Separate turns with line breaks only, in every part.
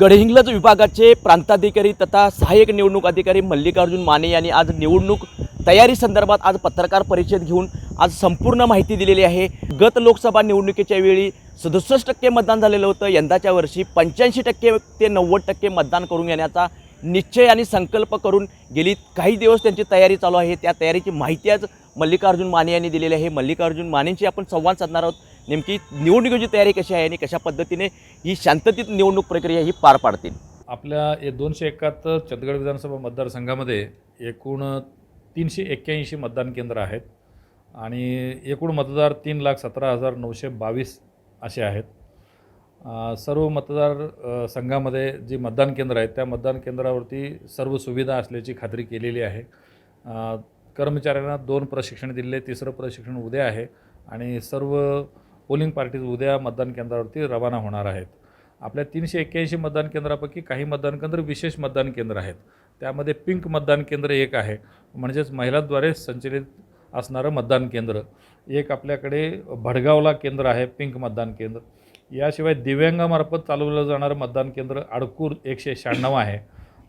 गडहिंग्लज विभागाचे प्रांताधिकारी तथा सहाय्यक निवडणूक अधिकारी मल्लिकार्जुन माने यांनी आज निवडणूक तयारी संदर्भात आज पत्रकार परिषद घेऊन आज संपूर्ण माहिती दिलेली आहे. गत लोकसभा निवडणुकीच्या वेळी सदुसष्ट टक्के मतदान झालेलं होतं. यंदाच्या वर्षी पंच्याऐंशी टक्के ते नव्वद टक्के मतदान करून घेण्याचा निश्चय आणि संकल्प करून गेली. काही दिवस त्यांची तयारी चालू आहे. त्या तयारीची माहिती आज मल्लिकार्जुन माने यांनी दिलेली आहे. मल्लिकार्जुन मानेंशी आपण संवाद साधणार आहोत. नेमकी निवडणुकीची तयारी कशी आहे आणि कशा पद्धतीने ही शांततेत निवडणूक प्रक्रिया ही पार पाडतील?
आपल्या दोनशे एकाहत्तर चंदगड विधानसभा मतदारसंघामध्ये एकूण तीनशे एक्क्याऐंशी मतदान केंद्र आहेत. आणि एकूण मतदार तीन लाख सतरा हजार नऊशे बावीस असे आहेत. सर्व मतदार संघामध्ये जी मतदान केंद्र आहेत त्या मतदान केंद्रावरती सर्व सुविधा असल्याची खात्री केलेली आहे. कर्मचाऱ्यांना दोन प्रशिक्षण दिले तिसरं प्रशिक्षण उद्या आहे आणि सर्व पोलिंग पार्टीज उद्या मतदान केंद्रावरती रवाना होणार आहेत. आपल्या तीनशे एक्क्याऐंशी मतदान केंद्रापैकी काही मतदान केंद्र विशेष मतदान केंद्र आहेत. त्यामध्ये पिंक मतदान केंद्र एक आहे. म्हणजेच महिलांद्वारे संचलित असणारं मतदान केंद्र. एक आपल्याकडे भडगावला केंद्र आहे पिंक मतदान केंद्र. याशिवाय दिव्यांगामार्फत चालवलं जाणारं मतदान केंद्र अडकूर एकशे शहाण्णव आहे.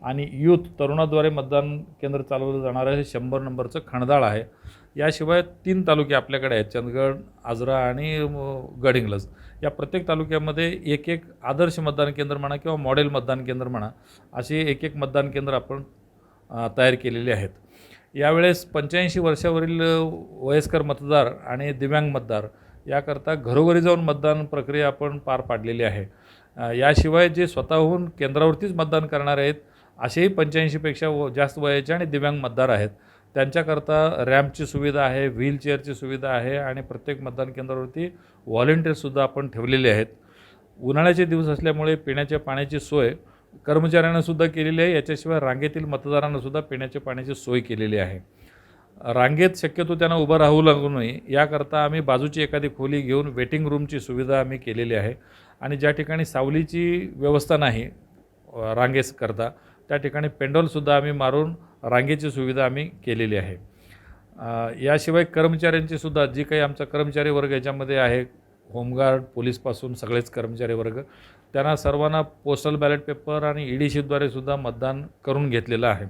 आणि यूथ तरुणाद्वारे मतदान केंद्र चालवलं जाणारं हे शंभर नंबरचं खणदाळ आहे. याशिवाय तीन तालुके आपल्याकडे आहेत चंदगड आजरा आणि अ, गडहिंग्लज या प्रत्येक तालुक्यामध्ये एक एक आदर्श मतदान केंद्र म्हणा किंवा मॉडेल मतदान केंद्र म्हणा अशी एक एक मतदान केंद्र आपण तयार केलेले आहेत. यावेळेस पंच्याऐंशी वर्षावरील वयस्कर मतदार आणि दिव्यांग मतदार याकरता घरोघरी जाऊन मतदान प्रक्रिया आपण पार पाडलेली आहे. याशिवाय जे स्वतःहून केंद्रावरतीच मतदान करणारे आहेत असेही पंच्याऐंशीपेक्षा व जास्त वयाचे आणि दिव्यांग मतदार आहेत. त्यांच्याकरता रॅम्पची सुविधा आहे व्हीलचेअरची सुविधा आहे आणि प्रत्येक मतदान केंद्रावरती व्हॉलेंटियरसुद्धा आपण ठेवलेले आहेत. उन्हाळ्याचे दिवस असल्यामुळे पिण्याच्या पाण्याची सोय कर्मचाऱ्यांनासुद्धा केलेली आहे. याच्याशिवाय रांगेतील मतदारांनासुद्धा पिण्याच्या पाण्याची सोय केलेली आहे. रांगेत शक्यतो त्यांना उभं राहू लागू नये. याकरता आम्ही बाजूची एखादी खोली घेऊन वेटिंग रूमची सुविधा आम्ही केलेली आहे. आणि ज्या ठिकाणी सावलीची व्यवस्था नाही रांगेस करता त्या ठिकाणी पेंडॉलसुद्धा आम्ही मारून रांगेची सुविधा आम्ही केलेली आहे. याशिवाय कर्मचाऱ्यांची सुद्धा जी काही आमचा कर्मचारी वर्ग याच्यामध्ये आहे होमगार्ड पोलीसपासून सगळेच कर्मचारी वर्ग त्यांना सर्वांना पोस्टल बॅलेट पेपर आणि ई डी शीटद्वारे सुद्धा मतदान करून घेतलेलं आहे.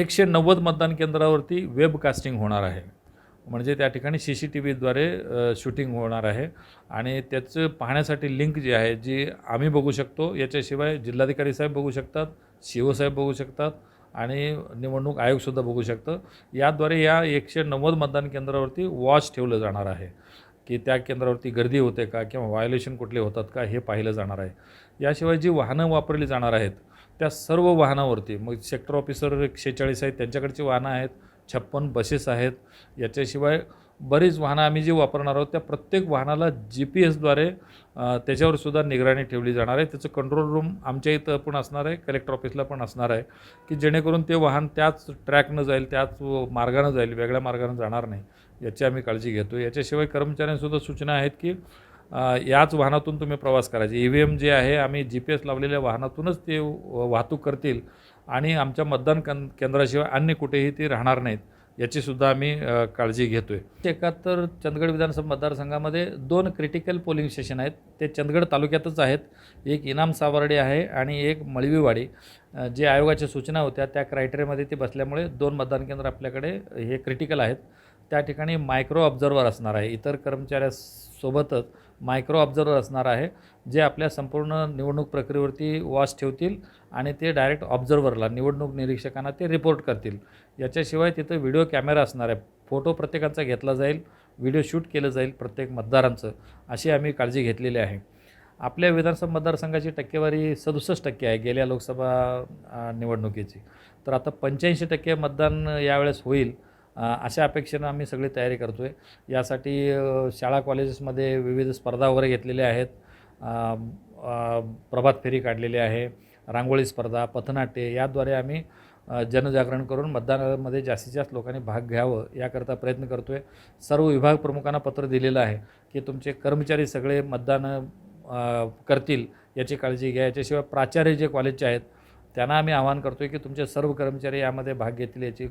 एकशे नव्वद मतदान केंद्रावरती वेबकास्टिंग होणार आहे. म्हणजे त्या ठिकाणी सी सी टी व्हीद्वारे शूटिंग होणार आहे. आणि त्याचं पाहण्यासाठी लिंक जी आहे जी आम्ही बघू शकतो याच्याशिवाय जिल्हाधिकारी साहेब बघू शकतात शिवसाहेब बघू शकतात आणि निवडणूक आयोगसुद्धा बघू शकतं. याद्वारे या एकशे नव्वद मतदान केंद्रावरती वॉच ठेवलं जाणार आहे. की त्या केंद्रावरती गर्दी होते का किंवा व्हायोलेशन कुठले होतात का हे पाहिलं जाणार आहे. याशिवाय जी वाहनं वापरली जाणार आहेत त्या सर्व वाहनावरती मग सेक्टर ऑफिसर एक आहेत त्यांच्याकडची वाहनं आहेत छप्पन बसेस आहेत. याच्याशिवाय बरीच वाहनं आम्ही जी वापरणार आहोत त्या प्रत्येक वाहनाला जी पी एसद्वारे त्याच्यावर सुद्धा निगराणी ठेवली जाणार आहे. त्याचं कंट्रोल रूम आमच्या इथं पण असणार आहे कलेक्टर ऑफिसला पण असणार आहे की जेणेकरून ते वाहन त्याच ट्रॅकनं जाईल त्याच मार्गानं जाईल वेगळ्या मार्गानं जाणार नाही याची आम्ही काळजी घेतो याच्याशिवाय कर्मचाऱ्यांसुद्धा सूचना आहेत की याच वाहनातून तुम्ही प्रवास करायचे. ई व्ही एम जे आहे आम्ही जी पी एस लावलेल्या वाहनातूनच ते व- वाहतूक करतील आणि आमच्या मतदान कं केंद्राशिवाय अन्य कुठेही ते राहणार नाहीत याचीसुद्धा आम्ही काळजी घेतो आहे एकाहत्तर चंदगड विधानसभा मतदारसंघामध्ये दोन क्रिटिकल पोलिंग स्टेशन आहेत. ते चंदगड तालुक्यातच आहेत. एक इनाम सावर्डे आहे आणि एक मळवीवाडी. जे आयोगाच्या सूचना होत्या त्या क्रायटेरियामध्ये ते बसल्यामुळे दोन मतदान केंद्र आपल्याकडे हे क्रिटिकल आहेत. त्या ठिकाणी मायक्रो ऑब्झर्वर असणार आहे. इतर कर्मचाऱ्यासोबतच मायक्रो ऑब्झर्वर असणार आहे जे आपल्या संपूर्ण निवडणूक प्रक्रियेवरती वॉच ठेवतील आणि ते डायरेक्ट ऑब्झर्वरला निवडणूक निरीक्षकांना ते रिपोर्ट करतील. याच्याशिवाय तिथं व्हिडिओ कॅमेरा असणार आहे. फोटो प्रत्येकाचा घेतला जाईल व्हिडिओ शूट केलं जाईल प्रत्येक मतदारांचं. अशी आम्ही काळजी घेतलेली आहे. आपल्या विधानसभा मतदारसंघाची टक्केवारी सदुसष्ट टक्के आहे गेल्या लोकसभा निवडणुकीची. तर आता पंच्याऐंशी टक्के मतदान यावेळेस होईल. अशा अपेक्षेनं आम्ही सगळी तयारी करतो आहे यासाठी शाळा कॉलेजेसमध्ये विविध स्पर्धा वगैरे घेतलेल्या आहेत. प्रभात फेरी काढलेली आहे रांगोळी स्पर्धा पथनाट्ये याद्वारे आम्ही जनजागरण करून मतदानामध्ये जास्तीत जास्त लोकांनी भाग घ्यावं याकरता प्रयत्न करतो आहे सर्व विभाग प्रमुखांना पत्र दिलेलं आहे की तुमचे कर्मचारी सगळे मतदान करतील याची काळजी घ्या. याच्याशिवाय प्राचार्य जे कॉलेजचे आहेत त्यांना आम्ही आवाहन करतो आहे की तुमचे सर्व कर्मचारी यामध्ये भाग घेतील याची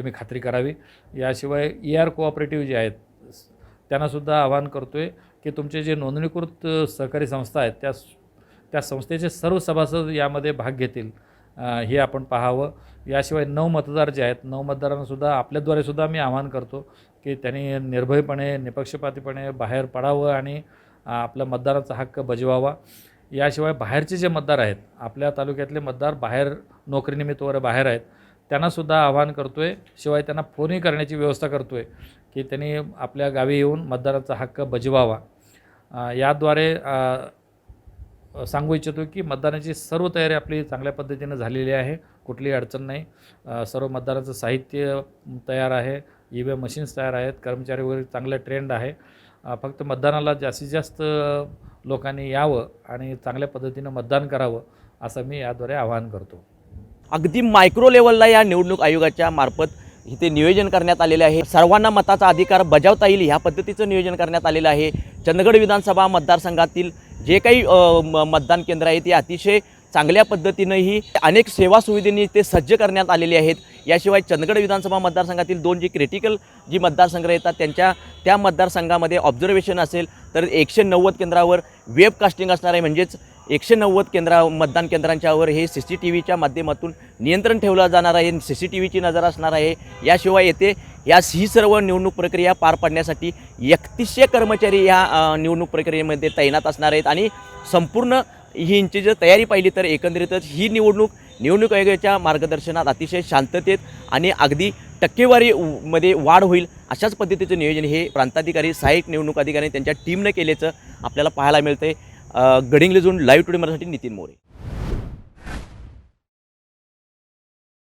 तुम्ही खात्री करावी. याशिवाय ई आर कोऑपरेटिव्ह जे आहेत त्यांनासुद्धा आवाहन करतो आहे की तुमचे जे नोंदणीकृत सहकारी संस्था आहेत त्या त्या संस्थेचे सर्व सभासद यामध्ये भाग घेतील. हे आपण पाहावं. याशिवाय नऊ मतदार जे आहेत नऊ मतदारांनासुद्धा आपल्याद्वारे सुद्धा मी आवाहन करतो की त्यांनी निर्भयपणे निपक्षपातीपणे बाहेर पडावं आणि आपल्या आपला मतदाराचा हक्क बजवावा. याशिवाय बाहेरचे जे मतदार आहेत आपल्या तालुक्यातले मतदार बाहेर नोकरीनिमित्त वगैरे बाहेर आहेत त्यांनासुद्धा आवाहन करतो आहे शिवाय त्यांना फोनही करण्याची व्यवस्था करतो आहे की त्यांनी आपल्या गावी येऊन मतदानाचा हक्क बजवावा. याद्वारे सांगू इच्छितो की मतदानाची सर्व तयारी आपली चांगल्या पद्धतीनं झालेली आहे. कुठलीही अडचण नाही. सर्व मतदानाचं साहित्य तयार आहे. ई व्ही एम मशीन्स तयार आहेत. कर्मचारी वगैरे चांगलं ट्रेंड आहे. फक्त मतदानाला जास्तीत जास्त लोकांनी यावं आणि चांगल्या पद्धतीनं मतदान करावं असं मी याद्वारे आवाहन करतो.
अगदी मायक्रो लेवलला या निवडणूक आयोगाच्या मार्फत इथे नियोजन करण्यात आलेले आहे. सर्वांना मताचा अधिकार बजावता येईल ह्या पद्धतीचं नियोजन करण्यात आलेलं आहे. चंदगड विधानसभा मतदारसंघातील जे काही म- मतदान केंद्र आहे ते अतिशय चांगल्या पद्धतीनंही अनेक सेवा सुविधांनी ते सज्ज करण्यात आलेले आहेत. याशिवाय चंदगड विधानसभा मतदारसंघातील दोन जी क्रिटिकल जी मतदारसंघ येतात त्यांच्या त्या मतदारसंघामध्ये ऑब्झर्वेशन असेल तर एकशे नव्वद केंद्रावर वेब कास्टिंग असणार आहे. म्हणजेच एकशे नव्वद केंद्रा मतदान केंद्रांच्यावर हे सी सी टी व्हीच्या माध्यमातून नियंत्रण ठेवलं जाणार आहे. सी सी टी व्हीची नजर असणार आहे. याशिवाय येथे या ही सर्व निवडणूक प्रक्रिया पार पाडण्यासाठी एकतीसशे कर्मचारी या निवडणूक प्रक्रियेमध्ये तैनात असणार आहेत. आणि संपूर्ण ही जर तयारी पाहिली तर एकंदरीतच ही निवडणूक निवडणूक आयोगाच्या मार्गदर्शनात अतिशय शांततेत आणि अगदी टक्केवारी मध्ये वाढ होईल अशाच पद्धतीचं नियोजन हे प्रांताधिकारी सहाय्यक निवडणूक अधिकारी त्यांच्या टीमनं केल्याचं आपल्याला पाहायला मिळतं आहे गडिंग्लजून लाईव्ह टुडे मराठी नितीन मोरे.